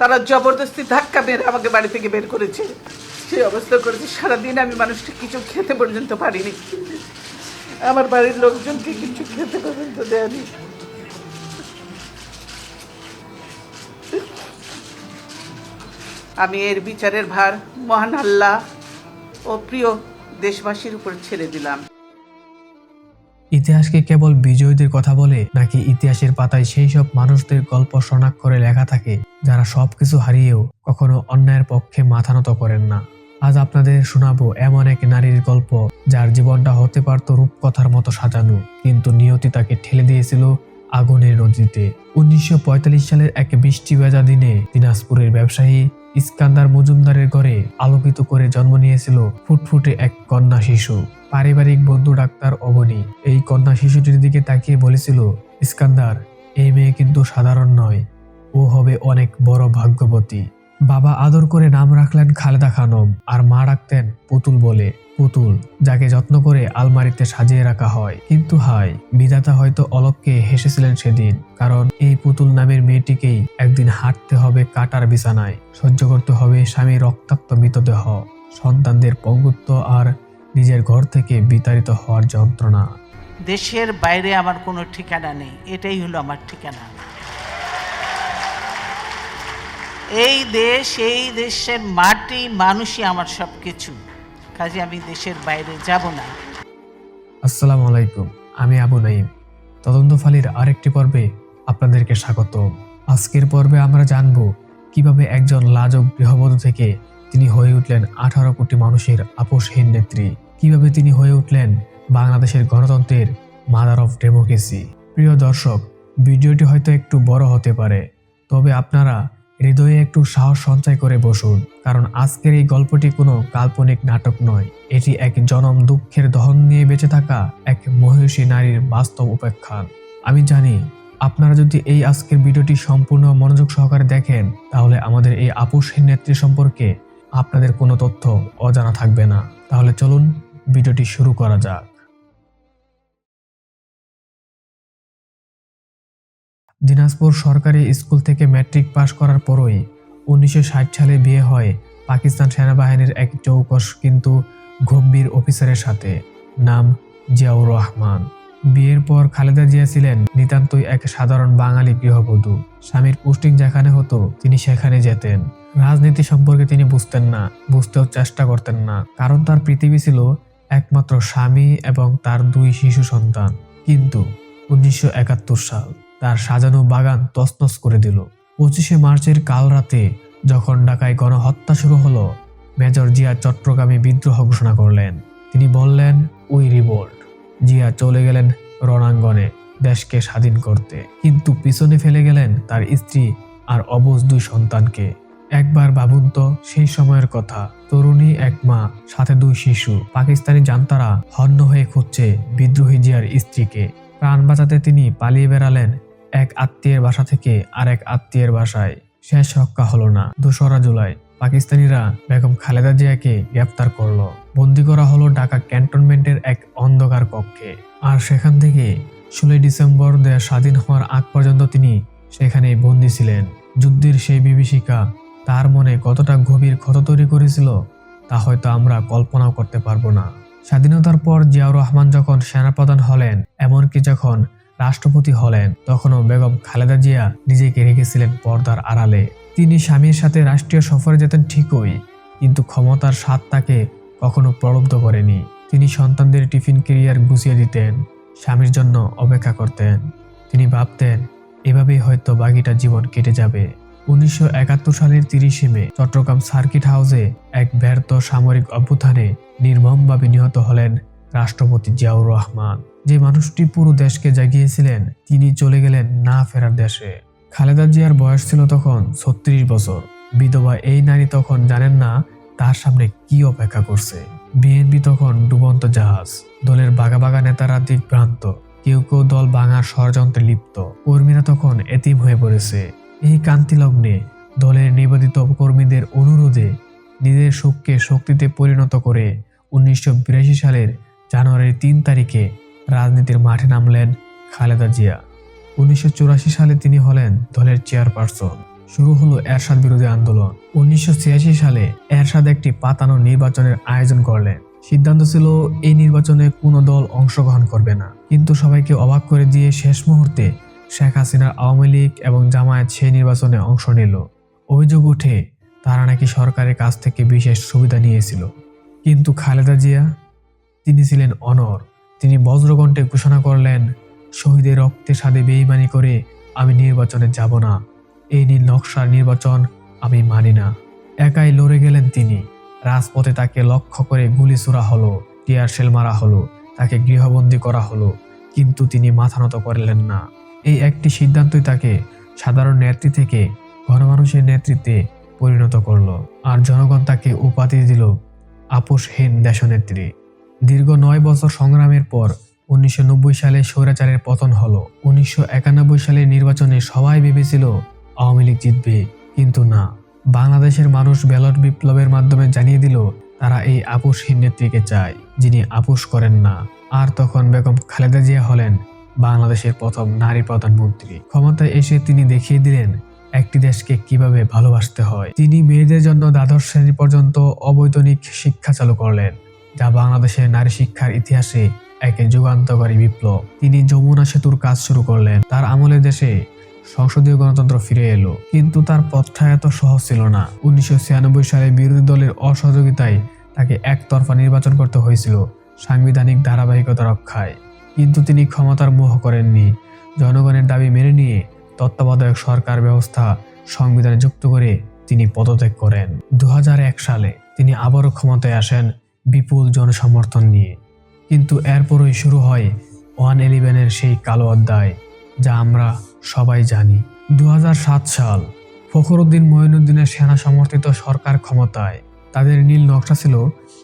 তারা জবরদস্তি ধাক্কা মেরে আমাকে বাড়ি থেকে বের করেছে। সেই অবস্থা করেছে। সারাদিন আমি মানুষটা কিছু খেতে পর্যন্ত পারিনি। আমার বাড়ির লোকজনকে কিছু খেতে পর্যন্ত দেয়নি। আমি এর বিচারের ভার মহান আল্লাহ ও প্রিয় দেশবাসীর উপর ছেড়ে দিলাম। ইতিহাসকে কেবল বিজয়ীদের কথা বলে নাকি ইতিহাসের পাতায় সেই সব মানুষদের গল্প শনাক করে লেখা থাকে, যারা সবকিছু হারিয়েও কখনো অন্যায়ের পক্ষে মাথা নত করেন না। আজ আপনাদের শোনাবো এমন এক নারীর গল্প, যার জীবনটা হতে পারত রূপকথার মতো সাজানো, কিন্তু নিয়তি তাকে ঠেলে দিয়েছিল আগুনের নদীতে উনিশশো পঁয়তাল্লিশ সালের এক বৃষ্টি ভেজা দিনে দিনাজপুরের ব্যবসায়ী ইস্কান্দার মজুমদারের ঘরে আলোকিত করে জন্ম নিয়েছিল ফুটফুটে এক কন্যা শিশু। পারিবারিক বন্ধু ডাক্তার অবনী এই কন্যা শিশুটির দিকে তাকিয়ে বলেছিল, ইস্কান্দার, এই মেয়ে কিন্তু সাধারণ নয়, ও হবে অনেক বড় ভাগ্যবতী। বাবা আদর করে নাম রাখলেন খালেদা খানম আর মা রাখতেন পুতুল বলে। পুতুল, যাকে যত্ন করে আলমারিতে সাজিয়ে রাখা হয়। কিন্তু হায়, বিধাতা হয়তো অলককে হেসেছিলেন সেদিন, কারণ এই পুতুল নামের মেয়েটিকেই একদিন হাঁটতে হবে কাটার বিছানায়, সহ্য করতে হবে স্বামীর রক্তাক্ত মৃতদেহ। সন্তানদের পঙ্গুত্ব আর নিজের ঘর থেকে বিতাড়িত হওয়ার যন্ত্রণা। দেশের বাইরে আমার কোনো ঠিকানা নেই, এটাই হলো আমার ঠিকানা। এই দেশ, এই দেশের মাটি, মানুষই আমার সব কিছু কাজে আমি দেশের বাইরে যাব না। আসসালামু আলাইকুম, আমি আবু নাইম তদন্ত ফালির আরেকটি পর্বে আপনাদেরকে স্বাগত। আজকের পর্বে আমরা জানব কীভাবে একজন লাজক গৃহবধূ থেকে তিনি হয়ে উঠলেন আঠারো কোটি মানুষের আপোষহীন নেত্রী। কীভাবে তিনি হয়ে উঠলেন বাংলাদেশের গণতন্ত্রের মাদার অফ ডেমোক্রেসি প্রিয় দর্শক, ভিডিওটি হয়তো একটু বড় হতে পারে, তবে আপনারা হৃদয়ে একটু সাহস সঞ্চয় করে বসুন, কারণ আজকের এই গল্পটি কোনো কাল্পনিক নাটক নয়। এটি এক জনম দুঃখের দহন নিয়ে বেঁচে থাকা এক মহিষী নারীর বাস্তব উপেক্ষান আমি জানি, আপনারা যদি এই আজকের ভিডিওটি সম্পূর্ণ মনোযোগ সহকারে দেখেন, তাহলে আমাদের এই আপুসহীন নেত্রী সম্পর্কে আপনাদের কোনো তথ্য অজানা থাকবে না। তাহলে চলুন, ভিডিওটি শুরু করা যাক। দিনাজপুর সরকারি স্কুল থেকে ম্যাট্রিক পাশ করার পরই উনিশশো ষাট সালে বিয়ে হয় পাকিস্তান সেনাবাহিনীর এক চৌকস কিন্তু গম্ভীর অফিসারের সাথে, নাম জিয়াউর রহমান। বিয়ের পর খালেদা জিয়া ছিলেন নিতান্তই এক সাধারণ বাঙালি গৃহবধূ। স্বামীর পোস্টিং যেখানে হতো, তিনি সেখানে যেতেন। রাজনীতি সম্পর্কে তিনি বুঝতেন না, বুঝতেও চেষ্টা করতেন না। কারণ তার পৃথিবী ছিল একমাত্র স্বামী এবং তার দুই শিশু সন্তান। কিন্তু উনিশশো একাত্তর সাল তার সাজানো বাগান তছনছ করে দিল। পঁচিশে মার্চের কাল রাতে যখন ঢাকায় গণহত্যা শুরু হলো, মেজর জিয়া চট্টগ্রামে বিদ্রোহ ঘোষণা করলেন। তিনি বললেন উই রিভোল্ট জিয়া চলে গেলেন রণাঙ্গনে দেশকে স্বাধীন করতে। কিন্তু পিছনে ফেলে গেলেন তার স্ত্রী আর অবুজ দুই সন্তানকে। একবার ভাবুন তো, সেই সময়ের কথা। তরুণী এক মা, সাথে দুই শিশু। পাকিস্তানি জান্তারা হন্য হয়ে খুঁজছে বিদ্রোহী জিয়ার স্ত্রীকে। প্রাণ বাঁচাতে তিনি পালিয়ে বেড়ালেন এক আত্মীয়ের বাসা থেকে আরেক আত্মীয়ের বাসায়। শেষ রক্ষা হলো না। দোসরা জুলাই, পাকিস্তানিরা বেগম খালেদা জিয়াকে গ্রেপ্তার করল। বন্দি করা হলো ঢাকা ক্যান্টনমেন্টের এক অন্ধকার কক্ষে। আর সেখান থেকে ষোলোই ডিসেম্বর দেশ স্বাধীন হওয়ার আগ পর্যন্ত তিনি সেখানেই বন্দি ছিলেন। যুদ্ধের সেই বিভীষিকা তার মনে কতটা গভীর ক্ষত তৈরি করেছিল, তা হয়তো আমরা কল্পনাও করতে পারব না। স্বাধীনতার পর জিয়াউর রহমান যখন সেনাপ্রধান হলেন, এমনকি যখন রাষ্ট্রপতি হলেন। তখনও বেগম খালেদা জিয়া নিজেকে রেখেছিলেন পর্দার আড়ালে। তিনি স্বামীর সাথে রাষ্ট্রীয় সফরে যেতেন ঠিকই, কিন্তু ক্ষমতার স্বাদ তাকে কখনো প্রলব্ধ করেনি। তিনি সন্তানদের টিফিন কেরিয়ার গুছিয়ে দিতেন, স্বামীর জন্য অপেক্ষা করতেন। তিনি ভাবতেন, এভাবেই হয়তো বাকিটা জীবন কেটে যাবে। উনিশশো একাত্তর সালের তিরিশে মে, চট্টগ্রাম সার্কিট হাউসে এক ব্যর্থ সামরিক অভ্যুত্থানে নির্মমভাবে নিহত হলেন রাষ্ট্রপতি জিয়াউর রহমান। যে মানুষটি পুরো দেশকে জাগিয়েছিলেন, তিনি চলে গেলেন না ফেরার দেশে। খালেদা জিয়ার বয়স ছিল তখন ছত্রিশ বছর। বিধবা এই নারী তখন জানেন না তার সামনে কি অপেক্ষা করছে। বিএনপি তখন ডুবন্ত জাহাজ, দলের বাগা বাগা নেতারা দিকভ্রান্ত কেউ কেউ দল ভাঙার ষড়যন্ত্রে লিপ্ত। কর্মীরা তখন এতিম হয়ে পড়েছে। এই কান্তি লগ্নে দলের নিবেদিত কর্মীদের অনুরোধে নিজের শোককে শক্তিতে পরিণত করে উনিশশো বিরাশি সালের জানুয়ারির তিন তারিখে রাজনীতির মাঠে নামলেন খালেদা জিয়া। উনিশশো চুরাশি সালে তিনি হলেন দলের চেয়ারপারসন। শুরু হলো এরশাদ বিরোধী আন্দোলন। উনিশশো ছিয়াশি সালে এরশাদ একটি পাতানো নির্বাচনের আয়োজন করলেন। সিদ্ধান্ত ছিল, এই নির্বাচনে কোনো দল অংশগ্রহণ করবে না। কিন্তু সবাইকে অবাক করে দিয়ে শেষ মুহূর্তে শেখ হাসিনার আওয়ামী লীগ এবং জামায়াত সেই নির্বাচনে অংশ নিল। অভিযোগ উঠে তারা নাকি সরকারের কাছ থেকে বিশেষ সুবিধা নিয়েছিল। কিন্তু খালেদা জিয়া, তিনি ছিলেন অনর। তিনি বজ্রকণ্ঠে ঘোষণা করলেন, শহীদের রক্তে সাদে বেইমানি করে আমি নির্বাচনে যাব না। এই নীল নকশার নির্বাচন আমি মানি না। একাই লড়ে গেলেন তিনি। রাজপথে তাকে লক্ষ্য করে গুলি ছোড়া হলো, টিয়ার শেল মারা হলো, তাকে গৃহবন্দী করা হলো, কিন্তু তিনি মাথা নত করলেন না। এই একটি সিদ্ধান্তই তাকে সাধারণ নেত্রী থেকে গণমানুষের নেতৃত্বে পরিণত করল। আর জনগণ তাকে উপাধি দিল আপোষহীন দেশনেত্রী। দীর্ঘ নয় বছর সংগ্রামের পর উনিশশো নব্বই সালে স্বৈরাচারের পতন হলো। উনিশশো সালের নির্বাচনে সবাই ভেবেছিল আওয়ামী লীগ জিতবে, কিন্তু না। বাংলাদেশের মানুষ ব্যালট বিপ্লবের মাধ্যমে জানিয়ে দিল, তারা এই আপোষহীন নেত্রীকে চায়, যিনি আপোষ করেন না। আর তখন বেগম খালেদা জিয়া হলেন বাংলাদেশের প্রথম নারী প্রধানমন্ত্রী। ক্ষমতায় এসে তিনি দেখিয়ে দিলেন, একটি দেশকে কীভাবে ভালোবাসতে হয়। তিনি মেয়েদের জন্য দ্বাদশ শ্রেণি পর্যন্ত অবৈতনিক শিক্ষা চালু করলেন। যা বাংলাদেশের নারী শিক্ষার ইতিহাসে এক যুগান্তকারী বিপ্লব। তিনি যমুনা সেতুর কাজ শুরু করলেন। তার আমলে দেশে সংসদীয় গণতন্ত্র ফিরে এলো। কিন্তু তার পথটা এত সহজ ছিল না। উনিশশো সালে বিরোধী দলের অসহযোগিতায় তাকে একতরফা নির্বাচন করতে হয়েছিল সাংবিধানিক ধারাবাহিকতা রক্ষায়। কিন্তু তিনি ক্ষমতার মোহ করেননি। জনগণের দাবি মেনে নিয়ে তত্ত্বাবধায়ক সরকার ব্যবস্থা সংবিধানে যুক্ত করে তিনি পদত্যাগ করেন। দু হাজার এক সালে তিনি আবারও ক্ষমতায় আসেন বিপুল জনসমর্থন নিয়ে। কিন্তু এরপরই শুরু হয় ওয়ান ইলেভেনের সেই কালো অধ্যায়, যা আমরা সবাই জানি। দু হাজার সাত সাল, ফখরুদ্দিন মঈনুদ্দিনের সেনা সমর্থিত সরকার ক্ষমতায় তাদের নীল নকশা ছিল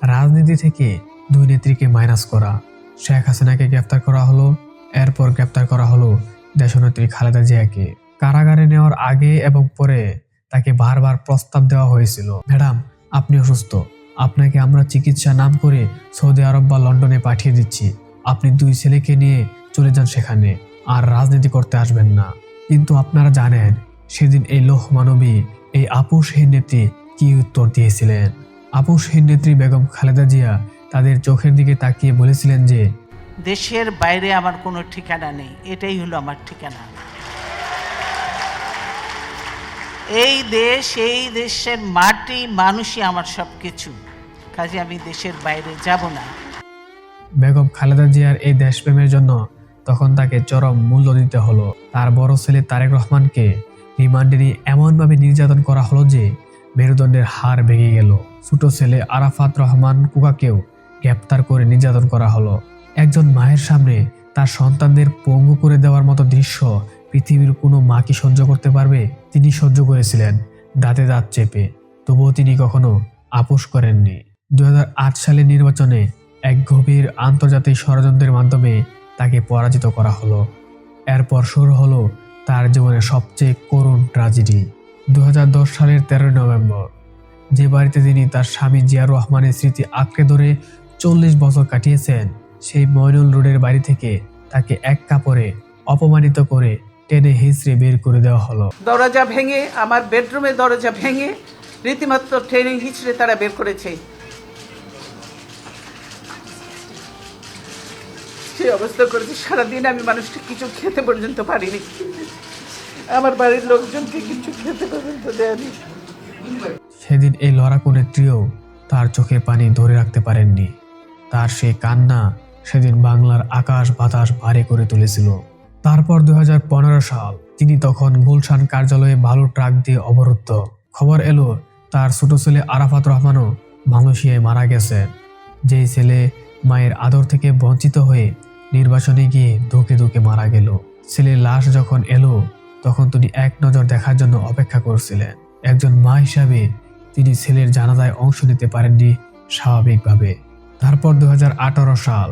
রাজনীতি থেকে দুই নেত্রীকে মাইনাস করা। শেখ হাসিনাকে গ্রেপ্তার করা হলো, এরপর গ্রেপ্তার করা হলো দেশনেত্রী খালেদা জিয়াকে। কারাগারে নেওয়ার আগে এবং পরে তাকে বারবার প্রস্তাব দেওয়া হয়েছিল। ম্যাডাম, আপনি অসুস্থ। আপনাকে আমরা চিকিৎসা নাম করে সৌদি আরব বা লন্ডনে পাঠিয়ে দিচ্ছি। আপনি দুই ছেলেকে নিয়ে চলে যান সেখানে, আর রাজনীতি করতে আসবেন না। কিন্তু আপনারা জানেন, সেদিন এই লোহ মানবী, এই আপোষহীন নেত্রী কি উত্তর দিয়েছিলেন? আপোষহীন নেত্রী বেগম খালেদা জিয়া তাদের চোখের দিকে তাকিয়ে বলেছিলেন যে, দেশের বাইরে আমার কোনো ঠিকানা নেই, এটাই হলো আমার ঠিকানা। এই দেশ, এই দেশের মাটি, মানুষই আমার সব কিছু কাজে আমি দেশের বাইরে যাব না। বেগম খালেদা জিয়ার এই দেশপ্রেমের জন্য তখন তাকে চরম মূল্য দিতে হলো। তার বড় ছেলে তারেক রহমানকে রিমান্ডে নিয়ে এমনভাবে নির্যাতন করা হলো যে মেরুদণ্ডের হাড় ভেঙে গেল। ছোট ছেলে আরাফাত রহমান কুকাকেও গ্রেপ্তার করে নির্যাতন করা হলো। একজন মায়ের সামনে তার সন্তানদের পঙ্গু করে দেওয়ার মতো দৃশ্য পৃথিবীর কোনো মা কি সহ্য করতে পারবে তিনি সহ্য করেছিলেন, দাঁতে দাঁত চেপে। তবুও তিনি কখনো আপোষ করেননি। দুই হাজার আট সালের নির্বাচনে এক গভীর আন্তর্জাতিক ষড়যন্ত্রের মাধ্যমে তাকে পরাজিত করা হলো। এরপর শুরু হলো তার জীবনের সবচেয়ে করুণ ট্রাজেডি দু সালের তেরোই নভেম্বর, যে বাড়িতে তিনি তার স্বামী জিয়ার রহমানের স্মৃতি আঁকড়ে ধরে চল্লিশ বছর কাটিয়েছেন, সেই ময়নুল রোডের বাড়ি থেকে তাকে এক কাপড়ে অপমানিত করে টেনে হিঁচড়ে বের করে দেওয়া হলো। দরজা ভেঙে, আমার বেডরুমের দরজা ভেঙে রীতিমাত্র ট্রেনিং হিচড়ে তারা বের করেছে। সেই অবস্থা করেছে, সারাদিন আমি মানুষটা কিছু খেতে পর্যন্ত পারিনি। আমার বাড়ির লোকজনকে কিছু খেতে পর্যন্ত দেয়নি। সেদিন এই লড়াকু নেত্রীও তার চোখের পানি ধরে রাখতে পারেননি। তার সেই কান্না সেদিন বাংলার আকাশ বাতাস ভারী করে তুলেছিল। তারপর দু হাজার পনেরো সাল তিনি তখন গুলশান কার্যালয়ে ভালো ট্রাক দিয়ে অবরুদ্ধ। খবর এলো, তার ছোট ছেলে আরাফাত রহমানও মালয়েশিয়ায় মারা গেছে। যেই ছেলে মায়ের আদর থেকে বঞ্চিত হয়ে নির্বাচনে গিয়ে ধুকে ধুকে মারা গেল। ছেলের লাশ যখন এলো, তখন তিনি এক নজর দেখার জন্য অপেক্ষা করছিলেন। একজন মা হিসাবে তিনি ছেলের জানাজায় অংশ নিতে পারেননি স্বাভাবিকভাবে। তারপর দু হাজার আঠারো সাল,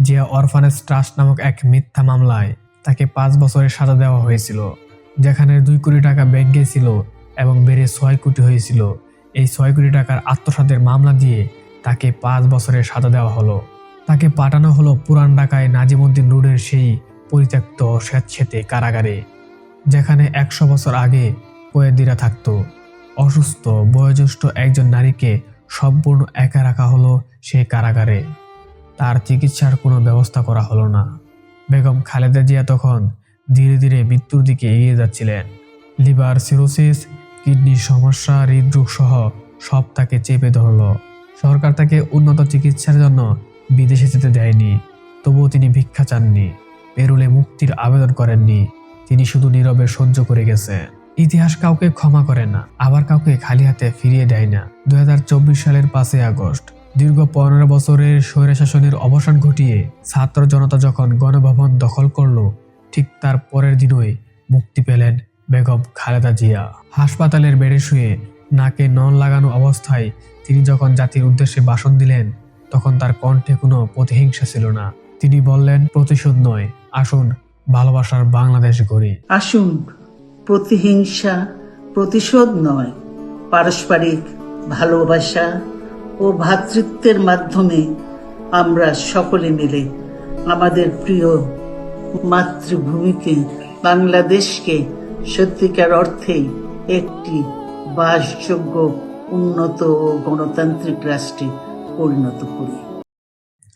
জিয়া অরফানেজ ট্রাস্ট নামক এক মিথ্যা মামলায় তাকে পাঁচ বছরের সাজা দেওয়া হয়েছিল, যেখানে দুই কোটি টাকা ব্যাংকে ছিল এবং বেড়ে ছয় কোটি হয়েছিল। এই ছয় কোটি টাকার আত্মসাতের মামলা দিয়ে তাকে পাঁচ বছরের সাজা দেওয়া হলো। তাকে পাঠানো হলো পুরান ঢাকায় নাজিমুদ্দিন রোডের সেই পরিত্যক্ত স্বেচ্ছেতে কারাগারে, যেখানে একশো বছর আগে কয়েদিরা থাকতো। অসুস্থ, বয়োজ্যেষ্ঠ একজন নারীকে সম্পূর্ণ একা রাখা হলো সেই কারাগারে। তার চিকিৎসার কোনো ব্যবস্থা করা হলো না। বেগম খালেদা জিয়া তখন ধীরে ধীরে মৃত্যুর দিকে এগিয়ে যাচ্ছিলেন। লিভার সিরোসিস, কিডনির সমস্যা, হৃদরোগ সহ সব তাকে চেপে ধরলো। সরকার তাকে উন্নত চিকিৎসার জন্য বিদেশে যেতে দেয়নি, তবুও তিনি ভিক্ষা চাননি, পেরুলে মুক্তির আবেদন করেননি, তিনি শুধু নীরবে সহ্য করে গেছে ইতিহাস কাউকে ক্ষমা করে না, আবার কাউকে খালি হাতে ফিরিয়ে দেয় না। দুই হাজার চব্বিশ সালের পাঁচই আগস্ট, দীর্ঘ পনেরো বছরের স্বৈরশাসনের অবসান ঘটিয়ে ছাত্র জনতা যখন গণভবন দখল করল, ঠিক তার পরের দিনই মুক্তি পেলেন বেগম খালেদা জিয়া। হাসপাতালের বেডে শুয়ে নাকে নন লাগানো অবস্থায় তিনি যখন জাতির উদ্দেশ্যে ভাষণ দিলেন তখন তার কণ্ঠে কোনো প্রতিহিংসা ছিল না। তিনি বললেন, প্রতিশোধ নয়, আসুন, ভালোবাসার বাংলাদেশ গড়ি। আসুন, প্রতিহিংসা প্রতিশোধ নয়, পারস্পরিক ভালোবাসা ও ভ্রাতৃত্বের মাধ্যমে আমরা সকলে মিলে আমাদের প্রিয় মাতৃভূমিকে, বাংলাদেশকে সত্যিকার অর্থেই একটি বাসযোগ্য, উন্নত ও গণতান্ত্রিক রাষ্ট্রে পরিণত করি।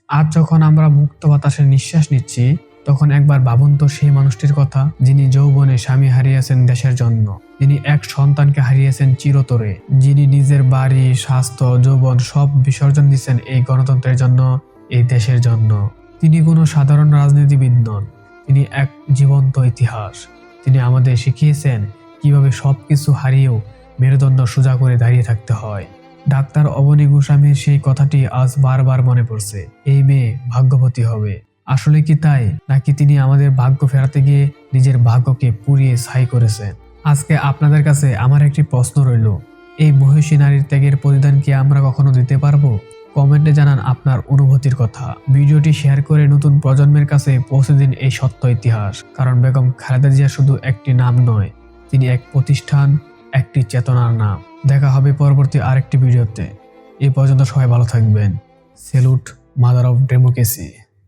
আজ যখন আমরা মুক্ত বাতাসে নিঃশ্বাস নিচ্ছি, তখন একবার ভাবুন তো সেই মানুষটির কথা, যিনি যৌবনে স্বামী হারিয়েছেন দেশের জন্য। যিনি এক সন্তানকে হারিয়েছেন চিরতরে। যিনি নিজের বাড়ি, স্বাস্থ্য, যৌবন সব বিসর্জন দিচ্ছেন এই গণতন্ত্রের জন্য, এই দেশের জন্য। তিনি কোনো সাধারণ রাজনীতিবিদ নন। তিনি এক জীবন্ত ইতিহাস। তিনি আমাদের শিখিয়েছেন কীভাবে সবকিছু হারিয়েও মেরুদণ্ড সোজা করে দাঁড়িয়ে থাকতে হয়। ডাক্তার অবনী গোস্বামীর সেই কথাটি আজ বারবার মনে পড়ছে। এই মেয়ে ভাগ্যবতী হবে। আসলে কি তাই? নাকি তিনি আমাদের ভাগ্য ফেরাতে গিয়ে নিজের ভাগ্যকে পুড়িয়ে ছাই করেছেন? আজকে আপনাদের কাছে আমার একটি প্রশ্ন রইল। এই মহিষী নারীর ত্যাগের প্রতিদান কি আমরা কখনো দিতে পারব? কমেন্টে জানান আপনার অনুভূতির কথা। ভিডিওটি শেয়ার করে নতুন প্রজন্মের কাছে পৌঁছে দিন এই সত্য ইতিহাস। কারণ বেগম খালেদা জিয়া শুধু একটি নাম নয়, তিনি এক প্রতিষ্ঠান, একটি চেতনার নাম। দেখা হবে পরবর্তী আরেকটি ভিডিওতে। এ পর্যন্ত সবাই ভালো থাকবেন। Salute mother of democracy.